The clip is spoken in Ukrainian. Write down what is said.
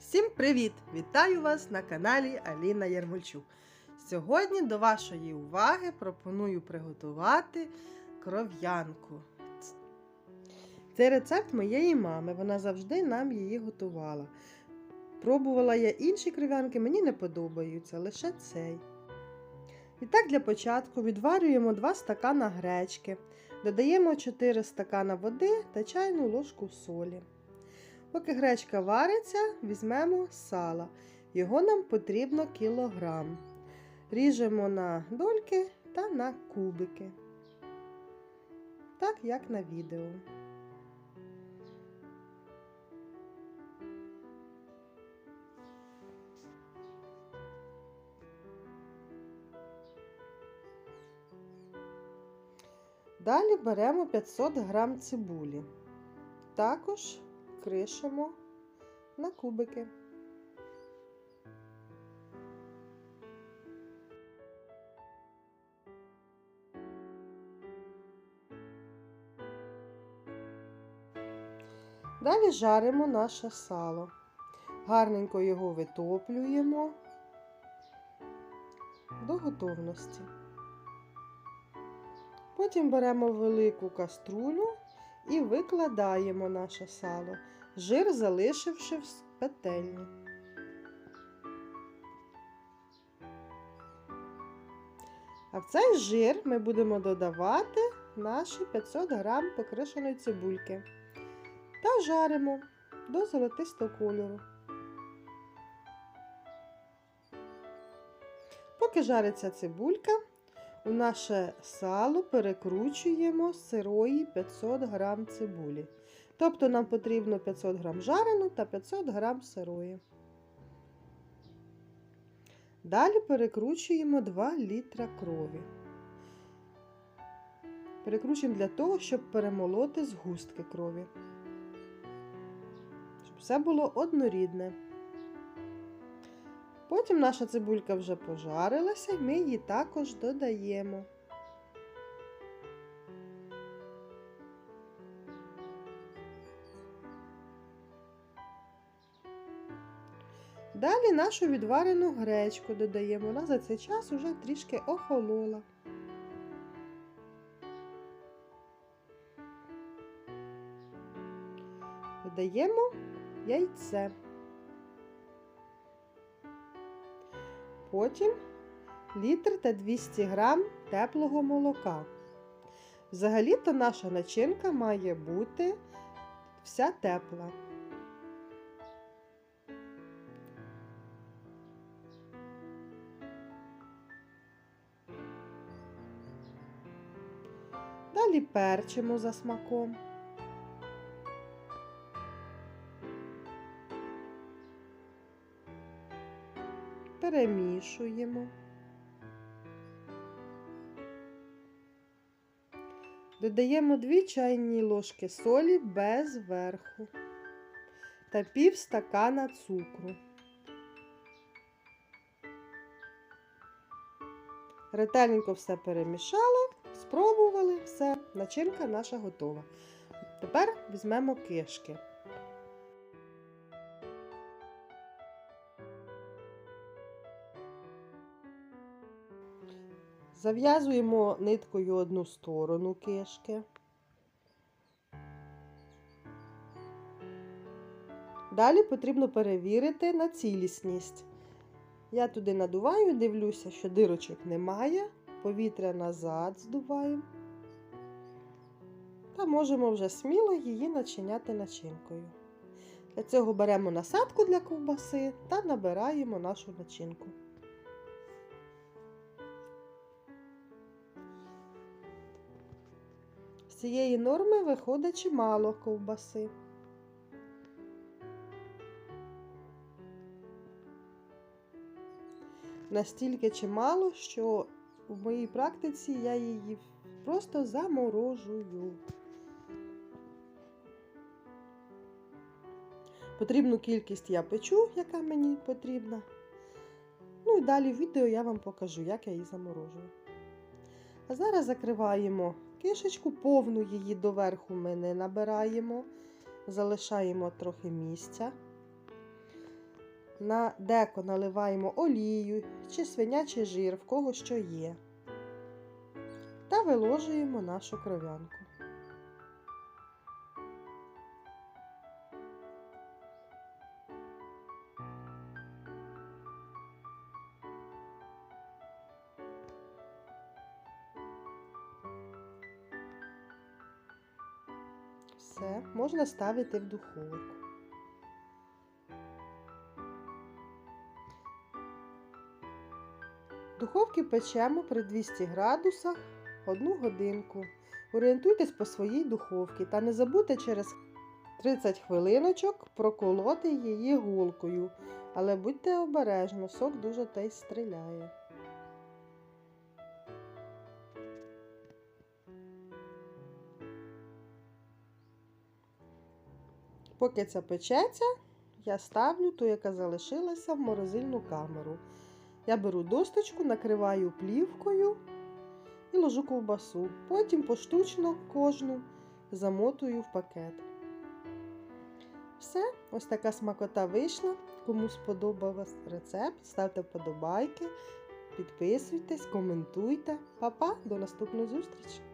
Всім привіт! Вітаю вас на каналі Аліна Ярмольчук. Сьогодні до вашої уваги пропоную приготувати кров'янку. Це рецепт моєї мами. Вона завжди нам її готувала. Пробувала я інші кров'янки, мені не подобаються, лише цей. І так, для початку відварюємо 2 стакана гречки, додаємо 4 стакана води та чайну ложку солі. Поки гречка вариться, візьмемо сала. Його нам потрібно кілограм. Ріжемо на дольки та на кубики. Так, як на відео. Далі беремо 500 грам цибулі. Також кришимо на кубики. Далі жаримо наше сало. Гарненько його витоплюємо до готовності. Потім беремо велику каструлю і викладаємо наше сало, жир залишивши в петельні. А в цей жир ми будемо додавати наші 500 грам покришеної цибульки та жаримо до золотистого кольору. Поки жариться цибулька, у наше сало перекручуємо сирої 500 грам цибулі. Тобто нам потрібно 500 грам жарену та 500 грам сирої. Далі перекручуємо 2 літра крові. Перекручуємо для того, щоб перемолоти згустки крові. Щоб все було однорідне. Потім наша цибулька вже пожарилася, і ми її також додаємо. Далі нашу відварену гречку додаємо. Вона за цей час вже трішки охолола. Додаємо яйце. Потім літр та 200 грам теплого молока. Взагалі-то наша начинка має бути вся тепла. Далі перчимо за смаком. Перемішуємо. Додаємо 2 чайні ложки солі без верху та пів стакана цукру. Ретельненько все перемішали, спробували, все, начинка наша готова. Тепер візьмемо кишки. Зав'язуємо ниткою одну сторону кишки. Далі потрібно перевірити на цілісність. Я туди надуваю, дивлюся, що дирочок немає, повітря назад здуваємо. Та можемо вже сміло її начиняти начинкою. Для цього беремо насадку для ковбаси та набираємо нашу начинку. Цієї норми виходить чимало ковбаси. Настільки чимало, що в моїй практиці я її просто заморожую. Потрібну кількість я печу, яка мені потрібна. Ну і далі в відео я вам покажу, як я її заморожую. А зараз закриваємо кишечку, повну її доверху ми не набираємо, залишаємо трохи місця. На деко наливаємо олію чи свинячий жир, в кого що є. Та виложуємо нашу кров'янку. Все, можна ставити в духовку. Духовки печемо при 200 градусах одну годинку. Орієнтуйтесь по своїй духовці та не забудьте через 30 хвилиночок проколоти її гулкою. Але будьте обережні, сок дуже та й стріляє. Поки це печеться, я ставлю ту, яка залишилася в морозильну камеру. Я беру досточку, накриваю плівкою і ложу ковбасу. Потім поштучно кожну замотую в пакет. Все, ось така смакота вийшла. Кому сподобався рецепт, ставте вподобайки, підписуйтесь, коментуйте. Па-па, до наступної зустрічі!